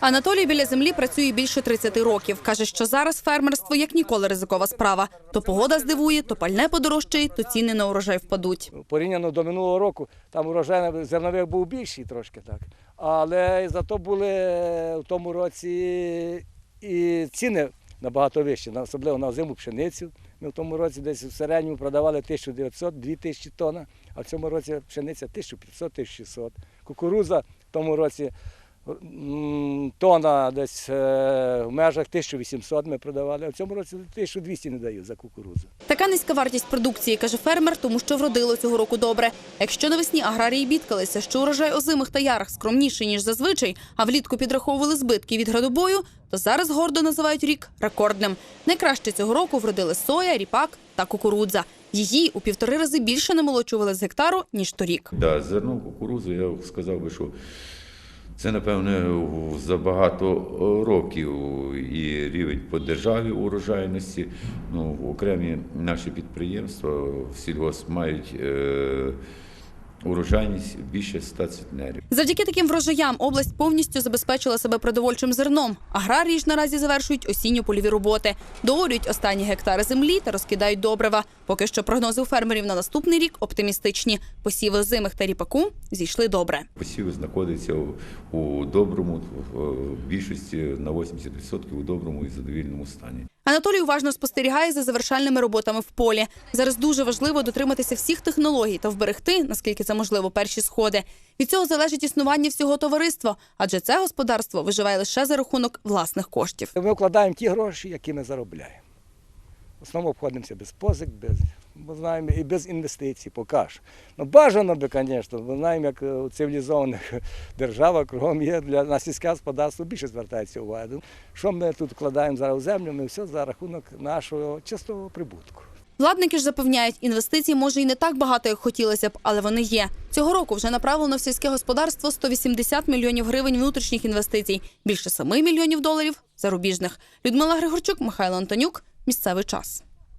Анатолій біля землі працює більше 30 років. Каже, що зараз фермерство як ніколи ризикова справа. То погода здивує, то пальне подорожчає, то ціни на урожай впадуть. Порівняно до минулого року, там урожай зернових був більший трошки так. Але зато були в тому році і ціни набагато вищі, особливо на зиму пшеницю. Ми в тому році десь в середньому продавали 1900-2000 тонн, а в цьому році пшениця 1500-1600. Кукуруза в тому році м, тонна десь е, в межах 1800 ми продавали, а в цьому році 1200 не дають за кукурузу. Така низька вартість продукції, каже фермер, тому що вродило цього року добре. Якщо навесні аграрії бідкалися, що урожай озимих та ярих скромніший, ніж зазвичай, а влітку підраховували збитки від градобою, то зараз гордо називають рік рекордним. Найкраще цього року вродили соя, ріпак та кукурудза. Її у півтори рази більше намолочували з гектару, ніж торік. Да, зерно кукурудзу, я сказав би, що це, напевне, за багато років і рівень по державі урожайності. Ну, окремі наші підприємства в сільгосп мають е, урожайність більше 100 центнерів. Завдяки таким врожаям область повністю забезпечила себе продовольчим зерном. Аграрії ж наразі завершують осінньо-польові роботи, доорюють останні гектари землі та розкидають добрива. Поки що прогнози у фермерів на наступний рік оптимістичні. Посіви озимих та ріпаку зійшли добре. Посів знаходиться у, у доброму, в більшості на 80% у доброму і задовільному стані. Анатолій уважно спостерігає за завершальними роботами в полі. Зараз дуже важливо дотриматися всіх технологій та вберегти, наскільки це можливо, перші сходи. Від цього залежить існування всього товариства, адже це господарство виживає лише за рахунок власних коштів. Ми вкладаємо ті гроші, які ми заробляємо. В основному обходимося без позик, без, бо знаємо, і без інвестицій, поки що. Ну, бажано би, звісно, бо знаємо, як у цивілізованих державах кругом є для на сільське господарство більше звертається увага. Що ми тут вкладаємо зараз у землю, ми все за рахунок нашого чистого прибутку. Владники ж запевняють, інвестицій може і не так багато, як хотілося б, але вони є. Цього року вже направлено в сільське господарство 180 мільйонів гривень внутрішніх інвестицій, більше 7 мільйонів доларів зарубіжних. Людмила Григорчук, Михайло Антонюк. Місцевий час.